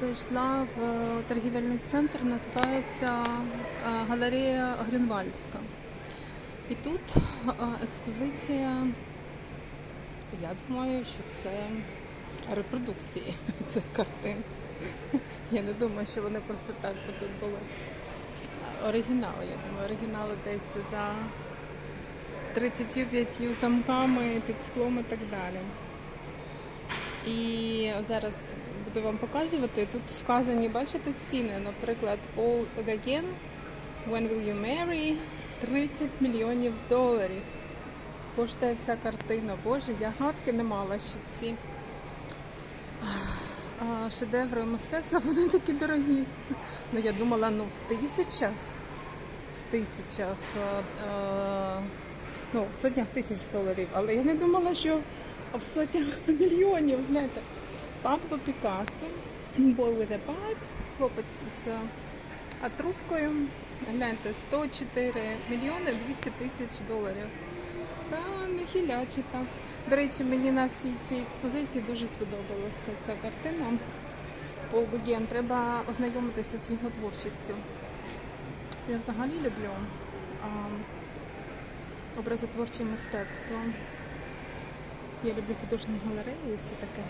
Зайшла в е, торгівельний центр, називається е, Галерея Грюнвальдська. І тут е, експозиція, я думаю, що це репродукції цих картин. Я не думаю, що вони просто так би тут були. Оригінали, я думаю, оригінали десь за 35 замками під склом і так далі. І зараз буду вам показувати. Тут вказані, бачите, ціни. Наприклад, Пол Гаген When Will You Marry 30 мільйонів доларів. Коштує ця картина. Боже, я гадки не мала, що ці шедеври мистецтва будуть такі дорогі. Ну, я думала, ну в тисячах, в тисячах, ну, в сотнях тисяч доларів, але я не думала, що в сотнях мільйонів. Гляньте. Пабло Пікассо, Boy with a Pipe, хлопець з трубкою. Гляньте, 104 мільйони 200 тисяч доларів. Та не так. До речі, мені на всій цій експозиції дуже сподобалася ця картина. Пол Гоген. Треба ознайомитися з його творчістю. Я взагалі люблю а, образотворче мистецтво. Я люблю художні галереї і все таке.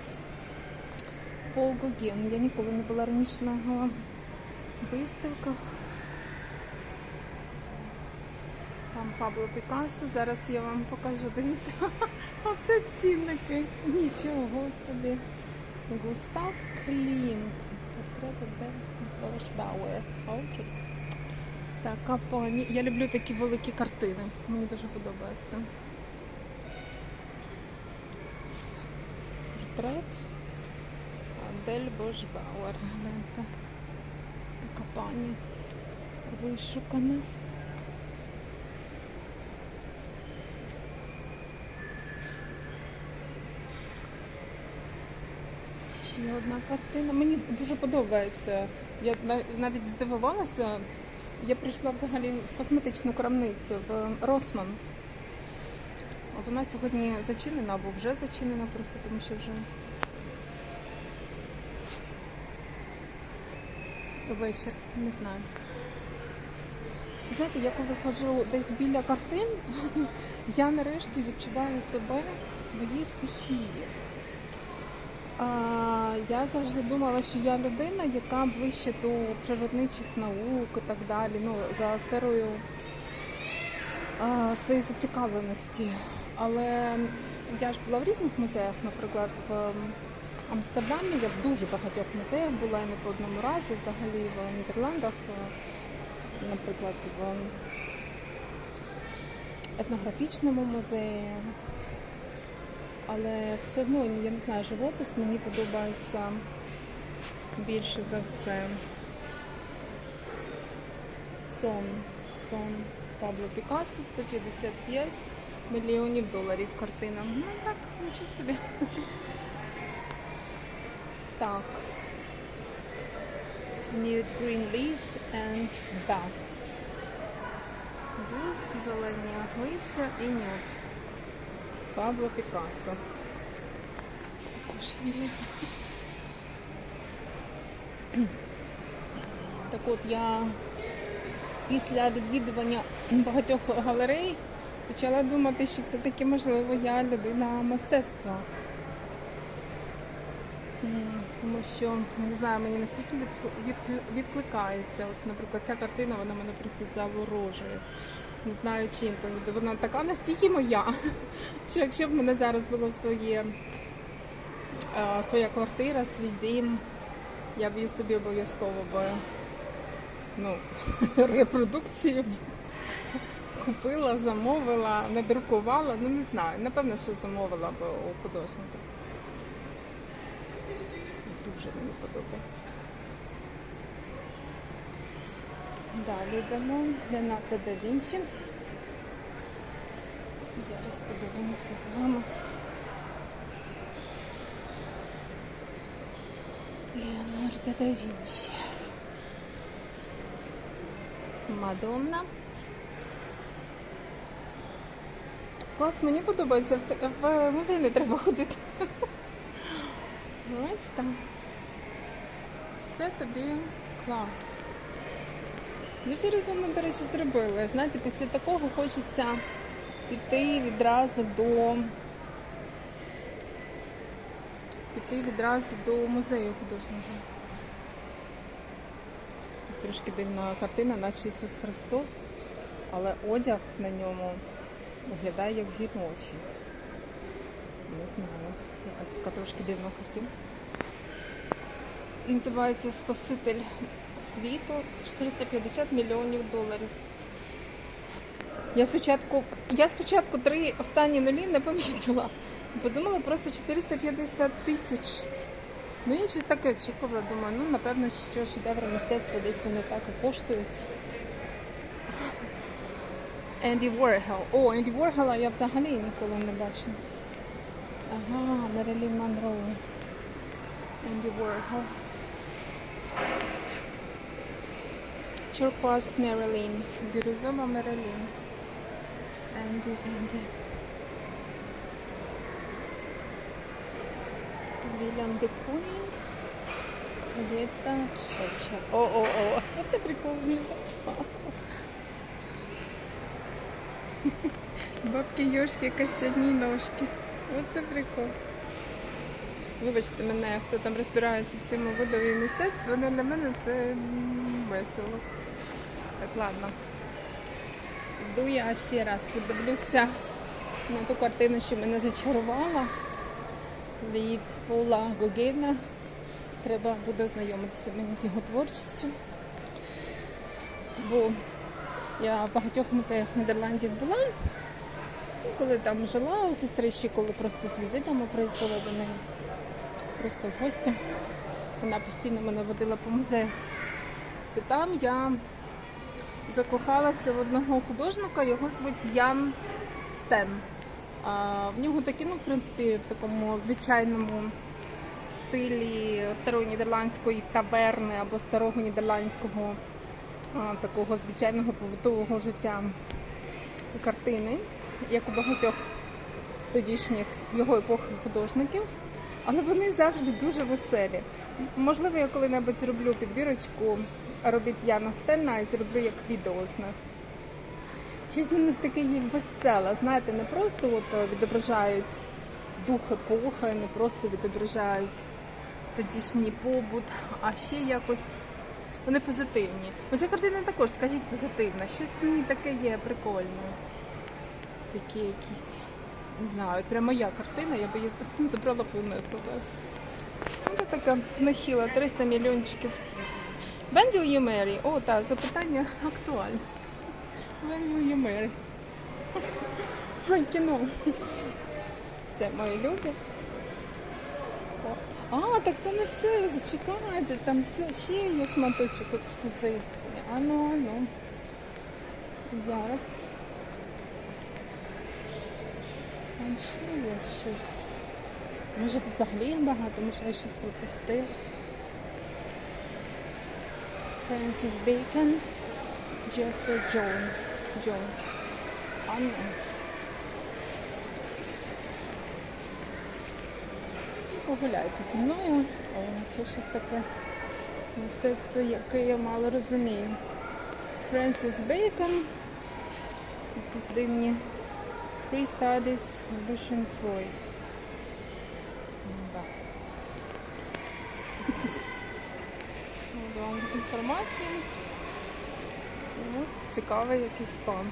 Пол Гоген. Я ніколи не була раніше на виставках. Там Пабло Пікассо. Зараз я вам покажу. Дивіться, оце цінники. Нічого собі. Густав Клімт. Портрет де Бауер. Окей. Така пані. Я люблю такі великі картини. Мені дуже подобається. Портрет. Адель Бошбауер. Гляньте. Така пані вишукана. Ще одна картина. Мені дуже подобається. Я на- навіть здивувалася. Я прийшла взагалі в косметичну крамницю в Росман. Вона сьогодні зачинена або вже зачинена, просто тому що вже вечір, не знаю. Знаєте, я коли ходжу десь біля картин, я нарешті відчуваю себе в своїй стихії. А, я завжди думала, що я людина, яка ближче до природничих наук і так далі, ну, за сферою а, своєї зацікавленості. Але я ж була в різних музеях, наприклад, в Амстердамі я в дуже багатьох музеях була і не по одному разі, взагалі в Нідерландах, е, наприклад, в етнографічному музеї. Але все одно, я не знаю, живопис мені подобається більше за все. Сон. Сон Пабло Пікассо 155 мільйонів доларів картина. Ну так, нічого собі. Так. Nude Green Leaves and Bust. Бюст, зелені листя і нюд. Пабло Пікассо. Також дивіться. Так от я після відвідування багатьох галерей почала думати, що все-таки можливо я людина мистецтва. М, Тому що, я не знаю, мені настільки відклик- відклик- відкликається. От, наприклад, ця картина вона мене просто заворожує. Не знаю чим. Вона така настільки моя, що якщо б в мене зараз було своє, е, своя квартира, свій дім, я б її собі обов'язково би ну, репродукцію купила, замовила, не друкувала, ну не знаю. Напевно, що замовила б у художника. Дуже мені подобається. Далі йдемо Леонардо да Вінчі. Зараз подивимося з вами. Леонардо да Вінчі. Мадонна. Клас, мені подобається. В музей не треба ходити. Ось там. Все тобі клас. Дуже розумно, до речі, зробили. Знаєте, після такого хочеться піти відразу до. Піти відразу до музею художнього. Ось трошки дивна картина, наче Ісус Христос, але одяг на ньому виглядає як жіночий. Не знаю, якась така трошки дивна картина. Називається Спаситель світу 450 мільйонів доларів. Я спочатку, я спочатку три останні нулі не помітила. Подумала просто 450 тисяч. Ну, я щось таке очікувала. Думаю, ну напевно, що шедеври мистецтва десь вони так і коштують. Енді Воргел. О, Енді Воргела я взагалі ніколи не бачу. Ага, Мерилін Монро. Енді Воргел. Turquoise Marilyn. Бірюзова Мерилін. Енді, Енді. Вільям де Кунінг. Колета Чача. О-о-о, оце прикольно. Бабки Йошки, костяні ножки. Оце прикол. Вибачте мене, хто там розбирається в цьому видові мистецтва, але для мене це весело. Так, ладно. Йду я ще раз подивлюся на ту картину, що мене зачарувала від Пола Гогена. Треба буде ознайомитися мені з його творчістю. Бо я в багатьох музеях Нідерландів була. Коли там жила у сестри, ще коли просто з візитами приїздила до неї, просто в гості. Вона постійно мене водила по музеях. То там я закохалася в одного художника, його звуть Ян Стен. А, в нього такі, ну, в принципі, в такому звичайному стилі старої нідерландської таверни або старого нідерландського такого звичайного побутового життя картини, як у багатьох тодішніх його епохи художників, але вони завжди дуже веселі. Можливо, я коли-небудь зроблю підбірочку робіт Яна Стена і зроблю як відео з них. Щось в них таке є веселе, знаєте, не просто от е, відображають дух епохи, не просто відображають тодішній побут, а ще якось вони позитивні. Ну, картина також, скажіть, позитивна. Щось ній таке є прикольне. Такі якісь, не знаю, от прямо моя картина, я би її забрала понесла зараз. Ну, така нахила, 300 мільйончиків. You marry? О, так, запитання актуальне. You marry? Кіно. Все, мої любі. О, А, так це не все, зачекайте, там це ще є шматочок експозиції. Ану, ану. Зараз. Там ще є щось. Може тут взагалі багато, може я щось пропустила. Френсіс Бейкон, Джеспер Джон, Джонс. Ану. Погуляйте зі мною. О, це щось таке мистецтво, яке я мало розумію. Френсіс Бейкон. Якісь дивні Three Studies Lucian Freud. Да. Вам інформацію. От цікавий якийсь пан.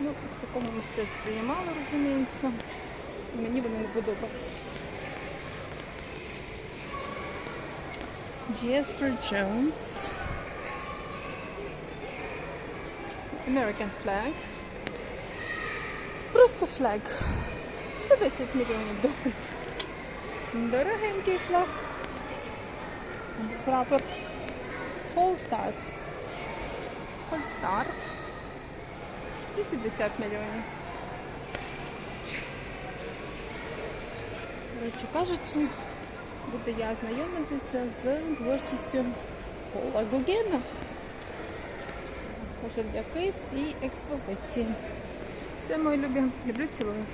Ну, в такому мистецтві я мало розуміюся. І мені вони не подобалися. Jasper Jones. American flag. Просто флаг. 110 мільйонів доларів. Дорогенький флаг. Прапор. Fall Start. 80 мільйонів. Коротше кажучи, буду я знайомитися з творчістю Пола Гогена завдяки цій експозиції. Все, мої любі, люблю цілую.